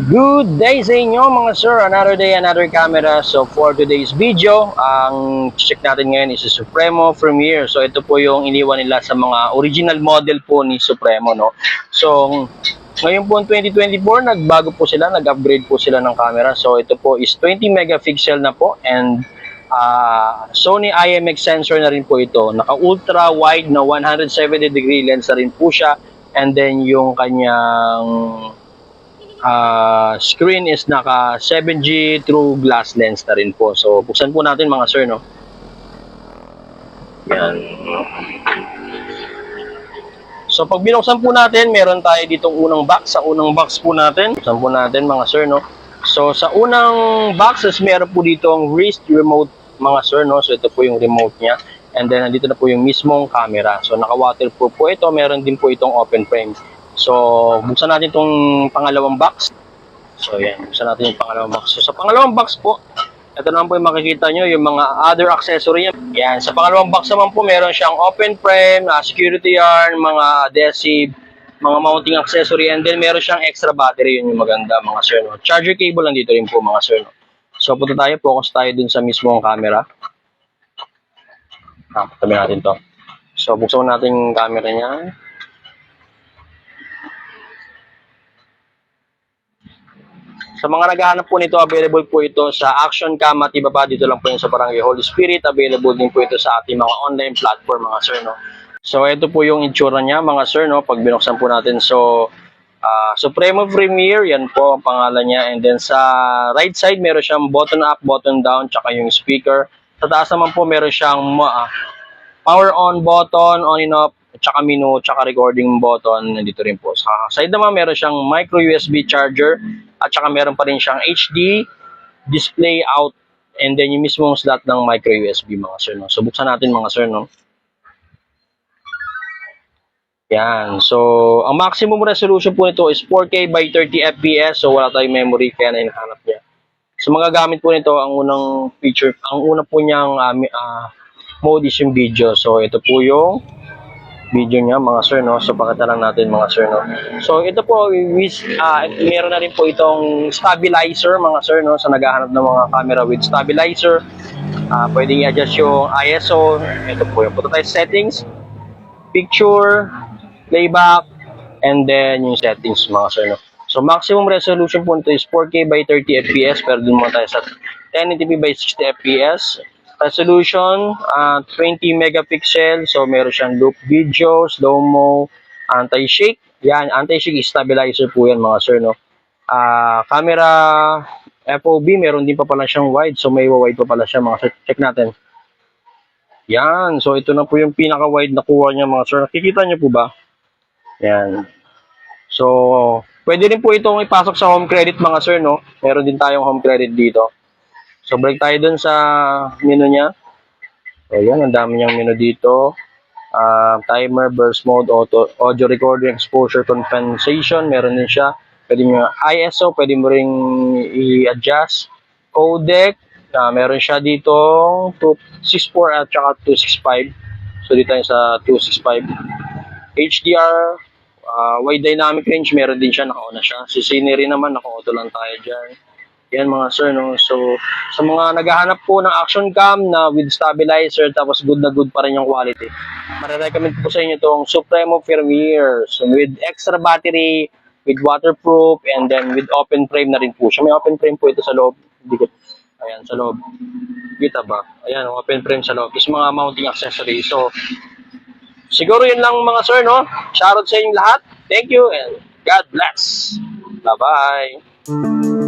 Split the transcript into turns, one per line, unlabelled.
Good day sa inyo mga sir. Another day, another camera. So for today's video, ang check natin ngayon is Supremo Premiere. So ito po yung iniwan nila sa mga original model po ni Supremo. No? So ngayon po 2024, nagbago po sila, nag-upgrade po sila ng camera. So ito po is 20 megapixel na po and ah, Sony IMX sensor na rin po ito. Naka-ultra wide na 170 degree lens na rin po siya. And then yung kanyang ah, screen is naka 7G through glass lens na rin po. So, buksan po natin mga sir, no? Yan. So, pag binuksan po natin, meron tayo ditong unang box. Sa unang box po natin, buksan po natin mga sir, no? So, sa unang boxes, meron po ditong wrist remote mga sir, no? So, ito po yung remote niya. And then, nandito na po yung mismong camera. So, naka-waterproof po ito. Meron din po itong open frame. So, buksan natin itong pangalawang box. So, yan. Buksan natin yung pangalawang box. So, sa pangalawang box po, ito naman po yung makikita nyo, yung mga other accessory niya. Yan. Sa pangalawang box naman po, meron siyang open frame, ah, security yarn, mga adhesive, mga mounting accessory, and then meron siyang extra battery. Yun yung maganda, mga sir. No? Charger cable lang dito rin po, mga sir. No? So, punta tayo. Focus tayo dun sa mismong camera. Ah, tabi natin to. So, buksan natin yung camera niya. Sa mga naghahanap po nito, available po ito sa Action iba pa dito lang po yung sa Barangay Holy Spirit. Available din po ito sa ating mga online platform mga sir. No? So ito po yung itsura niya mga sir no pag binuksan po natin. So ah, Supremo Premier, yan po ang pangalan niya. And then sa right side meron siyang button up, button down, tsaka yung speaker. Sa taas naman po meron siyang ah, power on button, on and off, tsaka menu, tsaka recording button nandito rin po. Sa side naman meron siyang micro USB charger at tsaka meron pa rin siyang HD display out and then yung mismong slot ng micro USB mga sir. No? So buksan natin mga sir. No? Yan. So, ang maximum resolution po nito is 4K by 30 FPS. So, wala tayong memory kaya na hinahanap niya. So, mga gamit po nito, ang unang feature, ang una po niyang mi- ah, mode is yung video. So, ito po yung video niya, mga sir, no? So, pakita lang natin, mga sir, no? So, ito po, with, ah, meron na rin po itong stabilizer, mga sir, no? Sa naghahanap ng mga camera with stabilizer. Ah, pwedeng i-adjust yung ISO. Ito po yung punta tayo settings, picture, playback, and then yung settings, mga sir, no? So, maximum resolution po nito is 4K by 30 FPS, pero dun muna tayo sa 1080p by 60 FPS. Resolution, ah, 20 megapixel. So, meron siyang loop video, slow-mo, anti-shake. Yan, anti-shake stabilizer po yan mga sir, no? Ah, camera FOV, meron din pa pala siyang wide. So, may wide pa pala siya mga sir. Check natin. Yan. So, ito na po yung pinaka-wide na kuha niya mga sir. Nakikita niyo po ba? Yan. So, pwede rin po itong ipasok sa home credit mga sir, no? Meron din tayong home credit dito. So, break tayo dun sa menu niya. So, yan, ang dami niyang menu dito. Ah, timer, burst mode, auto, audio recording, exposure compensation, meron din siya. Pwede mo ISO, pwede mo ring i-adjust. Codec, na meron siya dito 264 at saka 265. So, dito tayo sa 265. HDR, ah, wide dynamic range, meron din siya, naka-on na siya. Si scenery naman, naka-auto lang tayo dyan. Yan mga sir, no? So, sa mga naghahanap po ng action cam na with stabilizer, tapos good na good pa rin yung quality, marirecommend po sa inyo itong Supremo Premiere. So, with extra battery, with waterproof, and then with open frame na rin po siya. May open frame po ito sa loob. Ko, ayan, sa loob. Kita ba? Ayan, open frame sa loob. Is mga mounting accessory. So, siguro yun lang mga sir, no? Shoutout sa inyong lahat. Thank you and God bless. Bye-bye.